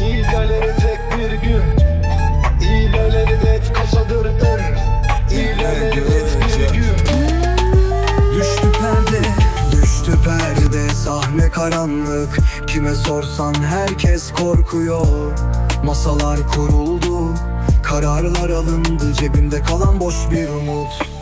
İyi gelecek bir gün. İyiler elbet kazanırdın İyiler elbet bir gün. Düştü perde, düştü perde. Sahne karanlık. Kime sorsan herkes korkuyor. Masalar kuruldu Kararlar alındı. Cebimde kalan boş bir umut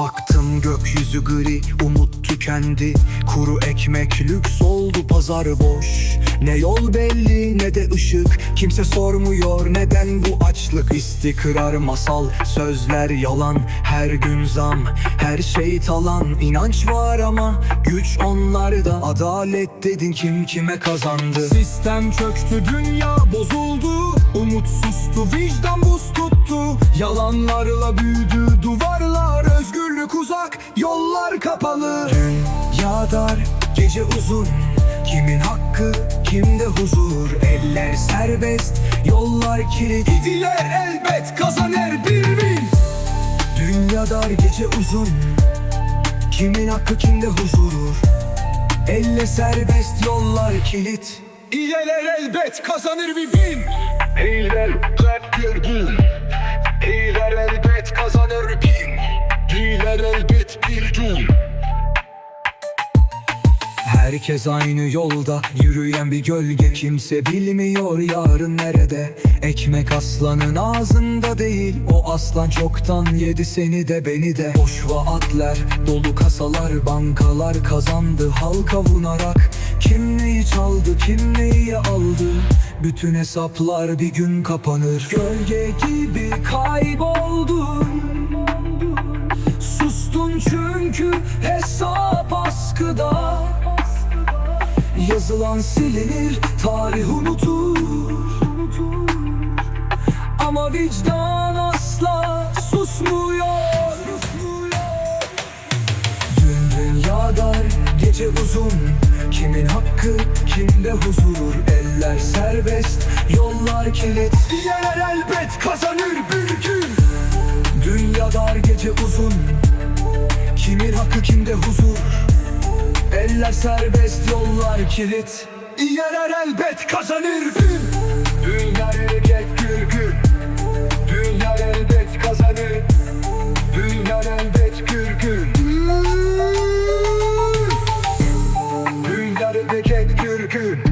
Baktım gökyüzü gri, umut tükendi. Kuru ekmek lüks oldu, pazar boş. Ne yol belli ne de ışık. Kimse sormuyor neden bu açlık. İstikrar masal, sözler yalan. Her gün zam, her şey talan. İnanç var ama güç onlarda. Adalet dedin kim kime kazandı? Sistem çöktü, dünya bozuldu. Umut sustu, vicdan buz tuttu. Yalanlarla büyüdü duvarlar Uzak, yollar kapalı. Dünya dar, gece uzun. Kimin hakkı, kimde huzur? Eller serbest, yollar kilit. İdiler elbet kazanır bir bin Dünya dar, gece uzun. Kimin hakkı, kimde huzur? Elle serbest, yollar kilit. İyiler elbet kazanır bir bin İyiler elbet bir Herkes aynı yolda yürüyen bir gölge. Kimse bilmiyor yarın nerede. Ekmek aslanın ağzında değil O aslan çoktan yedi seni de beni de. Boş vaatler dolu kasalar Bankalar kazandı halka vunarak. Kim neyi çaldı kim neyi aldı? Bütün hesaplar bir gün kapanır. Gölge gibi kayboldun. Sustun çünkü Yazılan silinir, tarih unutur. Ama vicdan asla susmuyor. Dün dünya dar, gece uzun. Kimin hakkı, kimde huzur? Eller serbest, yollar kilit. İyiler elbet kazanır bir gün Dünya dar, gece uzun. Kimin hakkı, kimde huzur Eller serbest yollar kilit. Yener elbet kazanır. Gün Dünya erkek gürgür Dünya elbet kazanır. Dünya elbet gürgür Dünya erkek gürgür